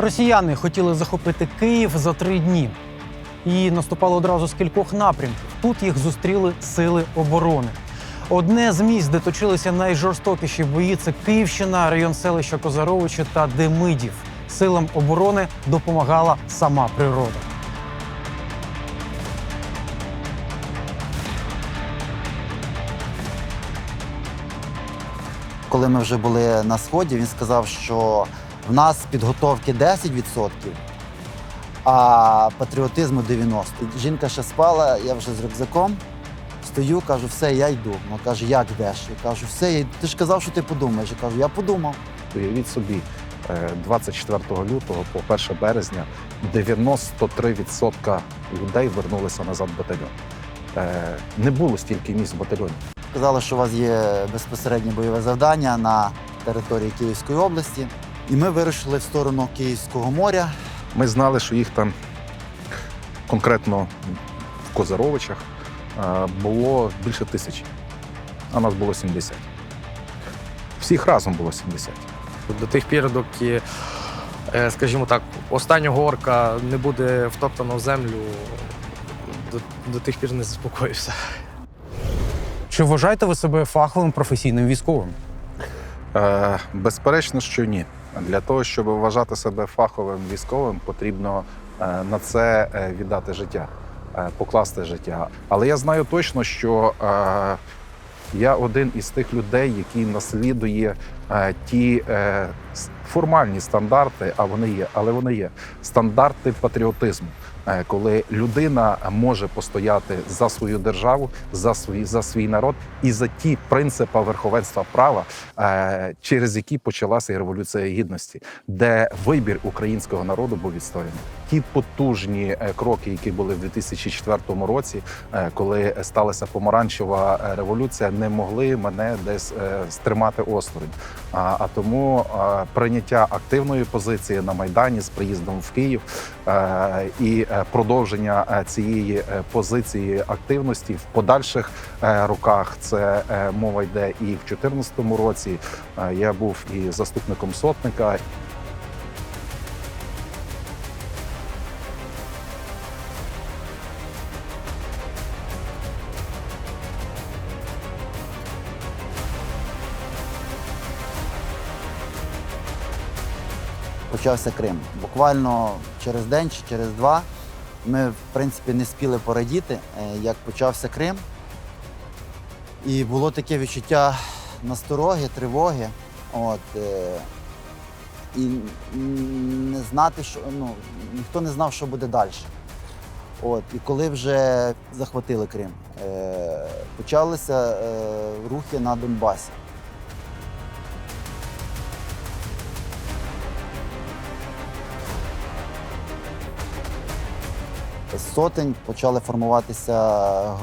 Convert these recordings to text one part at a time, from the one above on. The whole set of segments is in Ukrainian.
Росіяни хотіли захопити Київ за три дні і наступали одразу з кількох напрямків. Тут їх зустріли сили оборони. Одне з місць, де точилися найжорстокіші бої, це Київщина, район селища Козаровичі та Демидів. Силам оборони допомагала сама природа. Коли ми вже були на сході, він сказав, що в нас підготовки 10%, а патріотизму 90%. Жінка ще спала, я вже з рюкзаком. Стою, кажу, все, я йду. Вона каже, як йдеш? Я кажу, все, я йду. ти ж казав, що ти подумаєш. Я кажу, я подумав. Уявіть собі, е, 24 лютого по 1 березня 93% людей вернулися назад в батальйон. Е, Не було стільки місць в батальйоні. Сказали, що у вас є безпосереднє бойове завдання на території Київської області. І ми вирушили в сторону Київського моря. Ми знали, що їх там конкретно в Козаровичах було більше тисячі, а нас було 70. Всіх разом було 70. До тих пір, доки, е, скажімо так, останнього орка не буде втоптано в землю, до, до тих пір не заспокоївся. Чи вважаєте ви себе фаховим професійним військовим? Е, безперечно, що ні. Для того, щоб вважати себе фаховим військовим, потрібно е, на це е, віддати життя, е, покласти життя. Але я знаю точно, що я один із тих людей, який наслідує ті формальні стандарти, а вони є, але вони є стандарти патріотизму. Е, Коли людина може постояти за свою державу, за свій, за свій народ і за ті принципи верховенства права, е, через які почалася революція гідності, де вибір українського народу був відстояний. Ті потужні е, кроки, які були в 2004 році, коли сталася помаранчева революція, не могли мене десь стримати осторонь. А, а тому прийняття активної позиції на майдані з приїздом в Київ е, і е, продовження е, цієї позиції активності в подальших роках. Це мова йде і в 2014 році. Я був і заступником сотника, почався Крим. Буквально через день чи через два ми, в принципі, не спіли порадіти, е, як почався Крим. І було таке відчуття настороги, тривоги. От, е, і не знати, що ну, ніхто не знав, що буде далі. От, і коли вже захватили Крим, е, почалися рухи на Донбасі. Сотень почали формуватися е,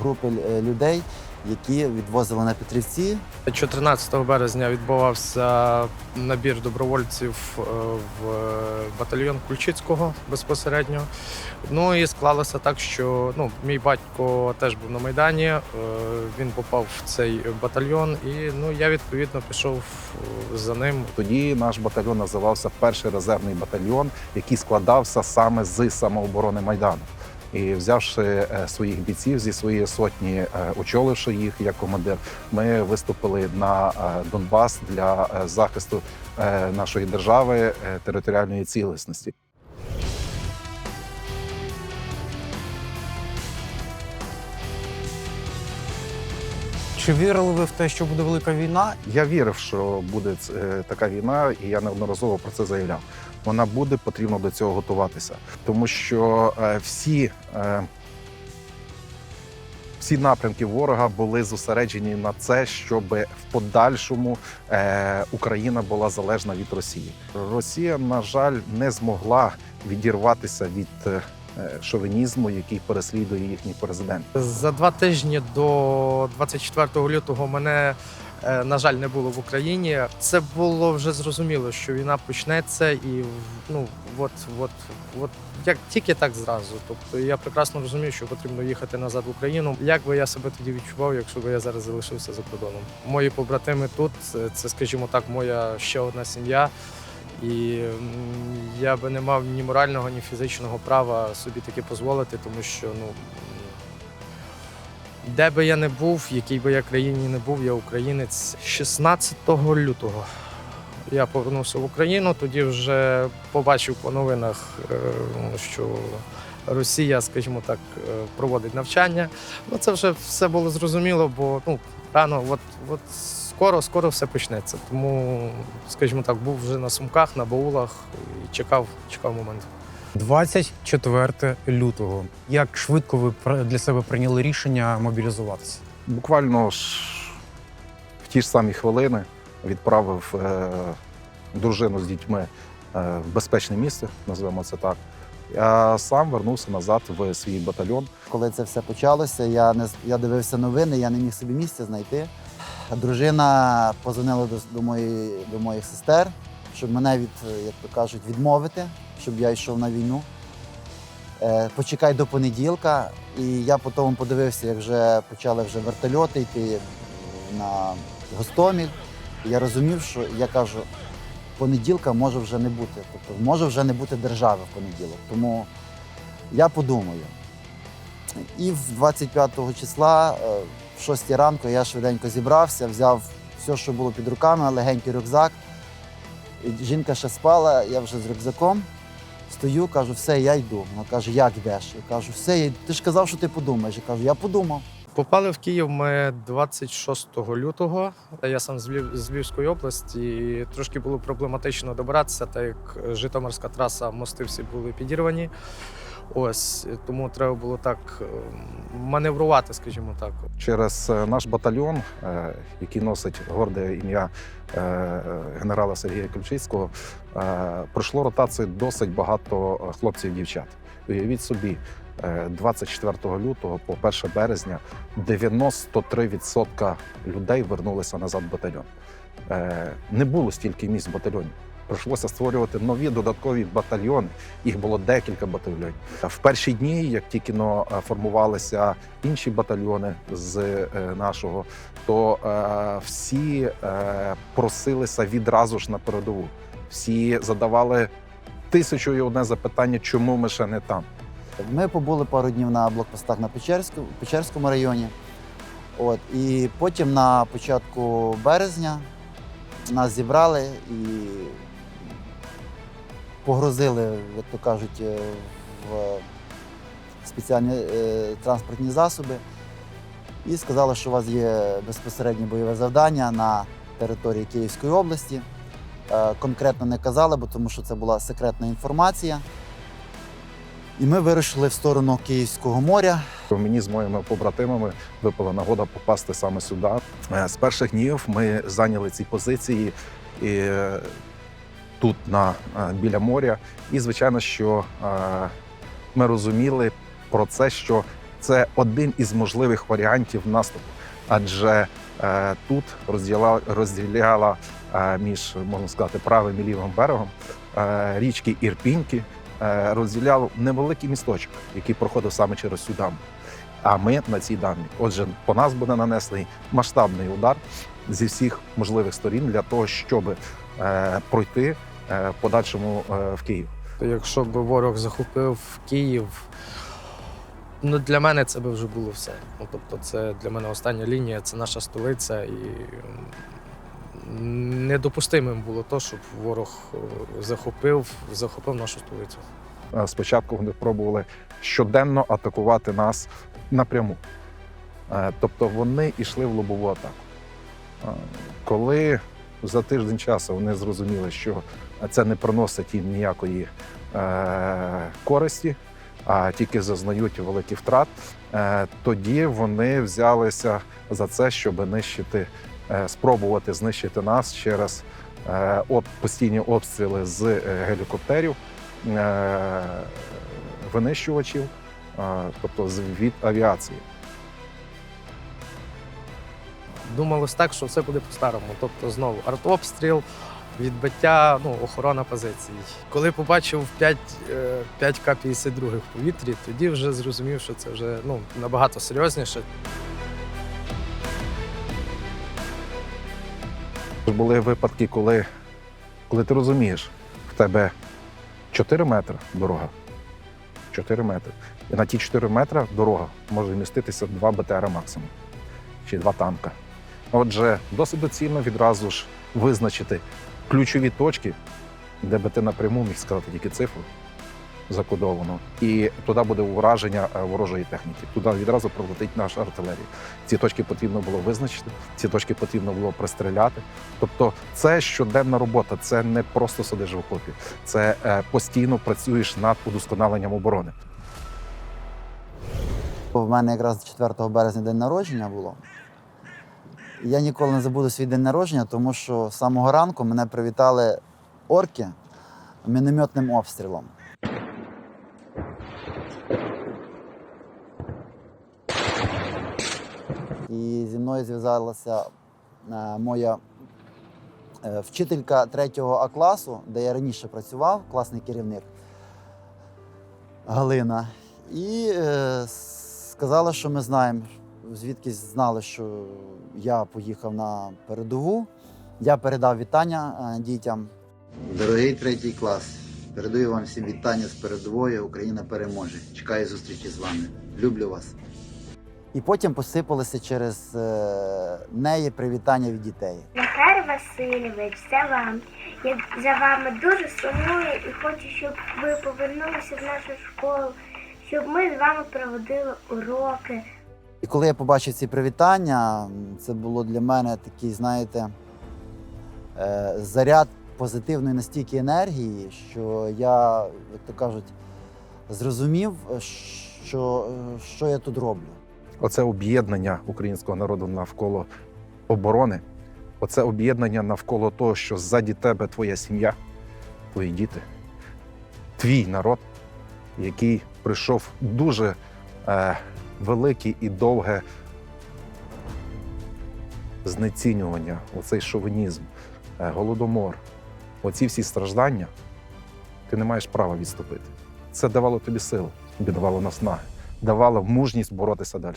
групи е, людей, які відвозили на Петрівці. 14 березня відбувався набір добровольців е, в батальйон Кульчицького безпосередньо. Ну і склалося так, що ну, мій батько теж був на Майдані, е, він попав в цей батальйон, і ну, я відповідно пішов е, за ним. Тоді наш батальйон називався Перший резервний батальйон, який складався саме з самооборони Майдану. І взявши е, своїх бійців зі своєї сотні, е, очоливши їх як командир, ми виступили на е, Донбас для захисту нашої держави територіальної цілісності. Чи вірили ви в те, що буде велика війна? Я вірив, що буде така війна, і я неодноразово про це заявляв. Вона буде, потрібно до цього готуватися, тому що е, всі. е, Всі напрямки ворога були зосереджені на це, щоб в подальшому е, Україна була залежна від Росії. Росія, на жаль, не змогла відірватися від шовінізму, який переслідує їхній президент. За два тижні до 24 лютого мене, на жаль, не було в Україні. Це було вже зрозуміло, що війна почнеться, і ну от, от, от як тільки так зразу. Тобто я прекрасно розумів, що потрібно їхати назад в Україну. Як би я себе тоді відчував, якщо б я зараз залишився за кордоном? Мої побратими тут, це, це скажімо так, моя ще одна сім'я. І я би не мав ні морального, ні фізичного права собі таке дозволити, тому що ну, де би я не був, в якій би я країні не був, я українець 16 лютого. Я повернувся в Україну, тоді вже побачив по новинах, е, що Росія, скажімо так, е, проводить навчання. Ну це вже все було зрозуміло, бо ну рано, от, от скоро, скоро все почнеться. Тому, скажімо так, був вже на сумках, на баулах і чекав, чекав момент. 24 лютого. Як швидко ви для себе прийняли рішення мобілізуватися? Буквально ж в ті ж самі хвилини відправив е, дружину з дітьми е, в безпечне місце, називаємо це так. Я сам вернувся назад в свій батальйон. Коли це все почалося, я не з- я дивився новини, я не міг собі місця знайти. Дружина позвонила до, до, моєї, до моїх сестер, щоб мене від, як то кажуть, відмовити, щоб я йшов на війну. Е, почекай до понеділка. І я потім подивився, як вже почали вже вертольоти йти на Гостоміль. Я розумів, що я кажу, понеділка може вже не бути. Тобто може вже не бути держави в понеділок. Тому я подумаю. І в 25 числа, е, в 6 ранку, я швиденько зібрався, взяв все, що було під руками, легенький рюкзак. Жінка ще спала, я вже з рюкзаком стою, кажу, все, я йду. Вона каже, як йдеш? Я кажу, все, я ти ж казав, що ти подумаєш. Я кажу, я подумав. Попали в Київ ми 26 лютого. Я сам з, Львів, з Львівської області. І трошки було проблематично добратися, так як Житомирська траса, мости всі були підірвані. Ось тому треба було так ем, маневрувати, скажімо так. Через е, наш батальйон, е, який носить горде ім'я е, е, генерала Сергія Ключицького, е, пройшло ротацію досить багато е, хлопців і дівчат. Уявіть собі, е, 24 лютого по 1 березня 93% людей вернулися назад в батальйон. Е, Не було стільки місць в батальйоні. Прийшлося створювати нові додаткові батальйони. Їх було декілька батальйонів. В перші дні, як тільки е, формувалися інші батальйони з е, нашого, то е, всі просилися відразу ж на передову. Всі задавали тисячу і одне запитання, чому ми ще не там. Ми побули пару днів на блокпостах на Печерську, Печерському районі. От, і потім на початку березня нас зібрали і погрузили, як то кажуть, е, в спеціальні е, транспортні засоби. І сказали, що у вас є безпосереднє бойове завдання на території Київської області. Е, Конкретно не казали, бо тому що це була секретна інформація. І ми вирушили в сторону Київського моря. Мені з моїми побратимами випала нагода попасти саме сюди. З перших днів ми зайняли ці позиції і тут, на, е, біля моря. І, звичайно, що е, ми розуміли про це, що це один із можливих варіантів наступу. Адже е, тут розділяла е, між, можна сказати, правим і лівим берегом річки Ірпіньки, розділяв невеликий місточок, який проходив саме через цю дамбу. А ми на цій дамбі. Отже, по нас буде нанесений масштабний удар зі всіх можливих сторін для того, щоб пройти подальшому е, в Київ. Якщо б ворог захопив Київ, ну для мене це би вже було все. Ну тобто, це для мене остання лінія, це наша столиця, і недопустимим було то, щоб ворог е, захопив, захопив нашу столицю. Е, Спочатку вони пробували щоденно атакувати нас напряму. Е, Тобто вони йшли в лобову атаку. Е, Коли за тиждень часу вони зрозуміли, що це не приносить їм ніякої е, користі, а тільки зазнають великих втрат, е, тоді вони взялися за це, щоб нищити, е, спробувати знищити нас через постійні обстріли з гелікоптерів винищувачів, тобто з- від авіації. Думалось так, що все буде по-старому. Тобто знову артобстріл, відбиття, ну, охорона позицій. Коли побачив 5, е, 5 К-52 в повітрі, тоді вже зрозумів, що це вже ну, набагато серйозніше. Були випадки, коли, коли ти розумієш, в тебе 4 метри дорога. 4 метри. І на ті 4 метри дорога може вміститися 2 БТР максимум чи 2 танка. Отже, досить доцільно відразу ж визначити ключові точки, де би ти напряму міг сказати тільки цифру закодовану, і туди буде ураження е, ворожої техніки. Туди відразу пролетить наша артилерія. Ці точки потрібно було визначити, ці точки потрібно було пристріляти. Тобто, це щоденна робота, це не просто сидиш в окопі, це е, постійно працюєш над удосконаленням оборони. У мене якраз 4 березня день народження було. Я ніколи не забуду свій день народження, тому що з самого ранку мене привітали орки мінометним обстрілом. І зі мною зв'язалася е, моя е, вчителька 3 А класу, де я раніше працював, класний керівник Галина. І е, сказала, що ми знаємо, звідки знали, що я поїхав на передову. Я передав вітання е, дітям. Дорогий третій клас, передаю вам всім вітання з передової. Україна переможе. Чекаю зустрічі з вами. Люблю вас. І потім посипалися через е, неї привітання від дітей. Захар Васильович, це вам. Я за вами дуже сумую і хочу, щоб ви повернулися в нашу школу, щоб ми з вами проводили уроки. І коли я побачив ці привітання, це було для мене такий, знаєте, е, заряд позитивної настільки енергії, що я, як то кажуть, зрозумів, що, що я тут роблю. Оце об'єднання українського народу навколо оборони, оце об'єднання навколо того, що ззаді тебе твоя сім'я, твої діти, твій народ, який пройшов дуже е, велике і довге знецінювання, оцей шовінізм, е, голодомор, оці всі страждання, ти не маєш права відступити. Це давало тобі сили, тобі наснаги, давало мужність боротися далі.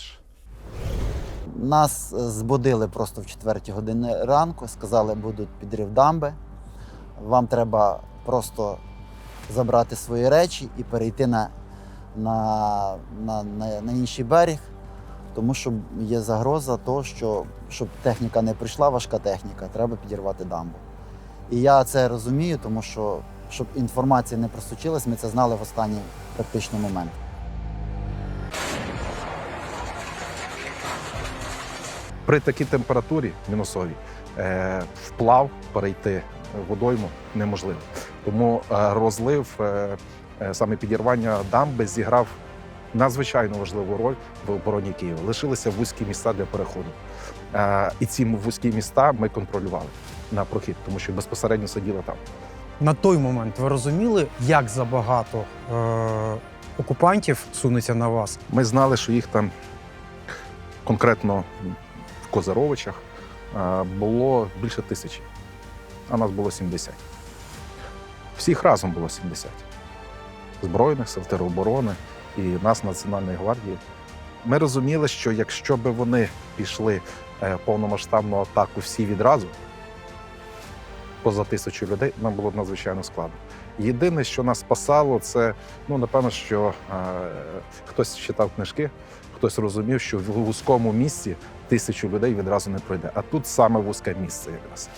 Нас збудили просто в четвертій годині ранку, сказали, будуть підрив дамби. Вам треба просто забрати свої речі і перейти на, на, на, на, на інший берег, тому що є загроза того, що щоб техніка не прийшла, важка техніка, треба підірвати дамбу. І я це розумію, тому що щоб інформація не просочилась, ми це знали в останній практично момент. При такій температурі мінусовій е, вплав перейти водойму неможливо. Тому е, розлив, е, саме підірвання дамби зіграв надзвичайно важливу роль в обороні Києва. Лишилися вузькі місця для переходу. Е, і ці вузькі міста ми контролювали на прохід, тому що безпосередньо сиділи там. На той момент ви розуміли, як забагато е- окупантів сунеться на вас? Ми знали, що їх там конкретно в Козаровичах е, було більше тисячі, а нас було 70. Всіх разом було 70. Збройних сил тероборони і нас, Національної гвардії. Ми розуміли, що якщо би вони пішли е, повномасштабну атаку всі відразу, поза тисячу людей, нам було б надзвичайно складно. Єдине, що нас спасало, це ну напевно, що е, хтось читав книжки, хтось розумів, що в вузькому місці тисячу людей відразу не пройде. А тут саме вузьке місце якраз.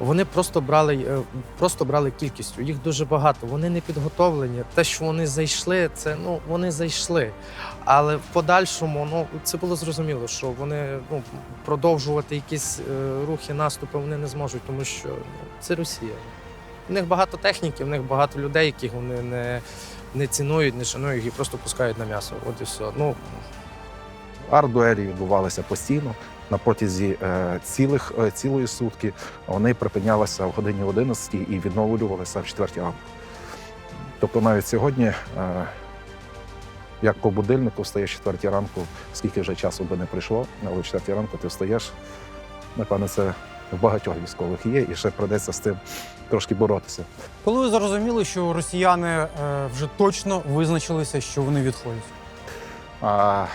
Вони просто брали, е, просто брали кількістю. Їх дуже багато. Вони не підготовлені. Те, що вони зайшли, це ну вони зайшли. Але в подальшому, ну це було зрозуміло, що вони ну продовжувати якісь е, рухи, наступи вони не зможуть, тому що ну, це Росія. В них багато техніки, в них багато людей, яких вони не, не цінують, не шанують і просто пускають на м'ясо. От і все. Ну Арт-дуелі відбувалися постійно на протязі е, цілих, е, цілої сутки. Вони припинялися в годині 11 і відновлювалися в 4 ранку. Тобто навіть сьогодні, е, як по будильнику, встаєш в 4 ранку, скільки вже часу би не прийшло, але в 4 ранку ти встаєш. Напевно, це в багатьох військових є, і ще придеться з цим трошки боротися. Коли ви зрозуміли, що росіяни вже точно визначилися, що вони відходять? А,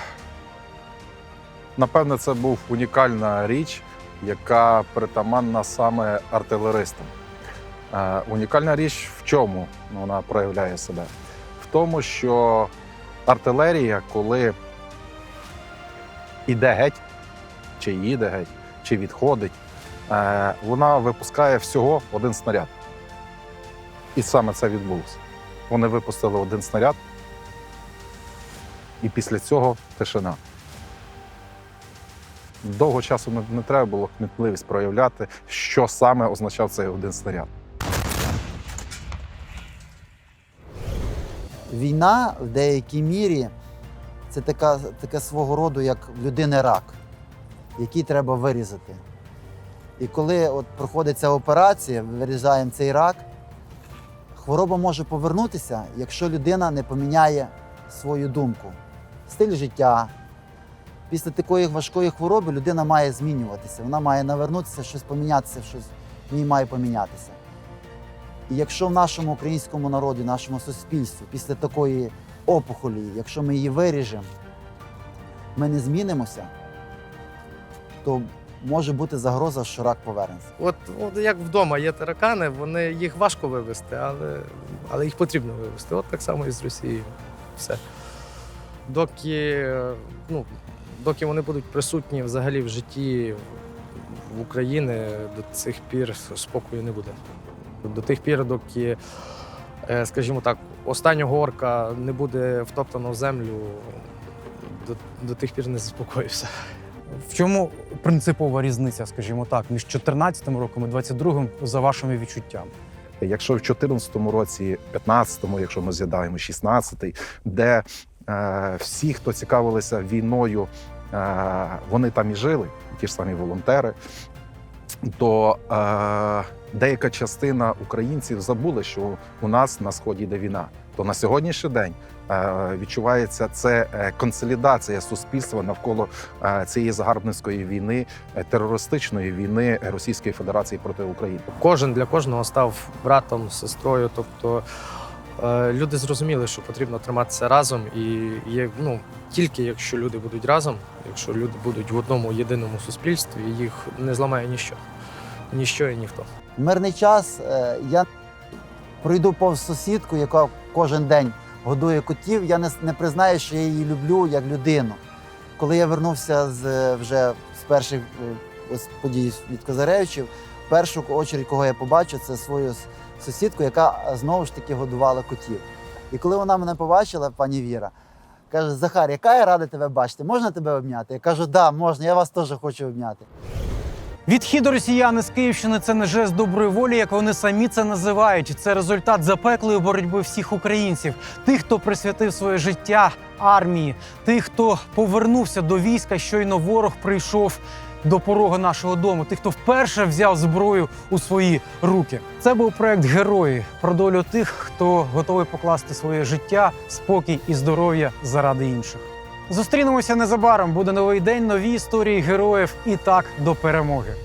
напевне, це був унікальна річ, яка притаманна саме артилеристам. Е, Унікальна річ в чому вона проявляє себе? В тому, що артилерія, коли іде геть, чи їде геть, чи відходить, е, вона випускає всього один снаряд. І саме це відбулося. Вони випустили один снаряд, і після цього тишина. Довго часу не, не треба було кмітливість проявляти, що саме означав цей один снаряд. Війна в деякій мірі це така, таке свого роду, як людини рак, який треба вирізати. І коли от проходить ця операція, вирізаємо цей рак, хвороба може повернутися, якщо людина не поміняє свою думку, стиль життя. Після такої важкої хвороби людина має змінюватися, вона має навернутися, щось помінятися, щось в ній має помінятися. І якщо в нашому українському народі, нашому суспільстві, після такої опухолі, якщо ми її виріжемо, ми не змінимося, то може бути загроза, що рак повернеться. От, от як вдома є таракани, вони їх важко вивезти, але, але їх потрібно вивезти. От так само і з Росією. Все. Доки, е, ну, доки вони будуть присутні взагалі в житті в України, до цих пір спокою не буде. До тих пір, доки, е, скажімо так, останнього орка не буде втоптано в землю, до, до тих пір не заспокоївся. В чому принципова різниця, скажімо так, між 14 роком і 22 за вашими відчуттями? Якщо в 2014 році, 15-му, якщо ми згадаємо 16-й, де е, всі, хто цікавилися війною, вони там і жили, ті ж самі волонтери, то е, деяка частина українців забули, що у нас на сході йде війна. То на сьогоднішній день е, відчувається це е, консолідація суспільства навколо е, цієї загарбницької війни, е, терористичної війни Російської Федерації проти України. Кожен для кожного став братом, сестрою. Тобто е, люди зрозуміли, що потрібно триматися разом, і є, ну, тільки якщо люди будуть разом, якщо люди будуть в одному єдиному суспільстві, їх не зламає ніщо. Ніщо і ніхто. Мирний час е, я пройду повз сусідку, яка кожен день годує котів. Я не, не признаю, що я її люблю як людину. Коли я вернувся з е, вже з перших е, подій від Козаревичів, в першу очередь, кого я побачив, це свою сусідку, яка знову ж таки годувала котів. І коли вона мене побачила, пані Віра, каже: Захар, яка я рада тебе бачити? Можна тебе обняти? Я кажу, да, можна, я вас теж хочу обняти. Відхід росіяни з Київщини це не жест доброї волі, як вони самі це називають. Це результат запеклої боротьби всіх українців, тих, хто присвятив своє життя армії, тих, хто повернувся до війська, щойно ворог прийшов до порога нашого дому, тих, хто вперше взяв зброю у свої руки. Це був проект Герої про долю тих, хто готовий покласти своє життя, спокій і здоров'я заради інших. Зустрінемося незабаром. Буде новий день, нові історії героїв і так до перемоги.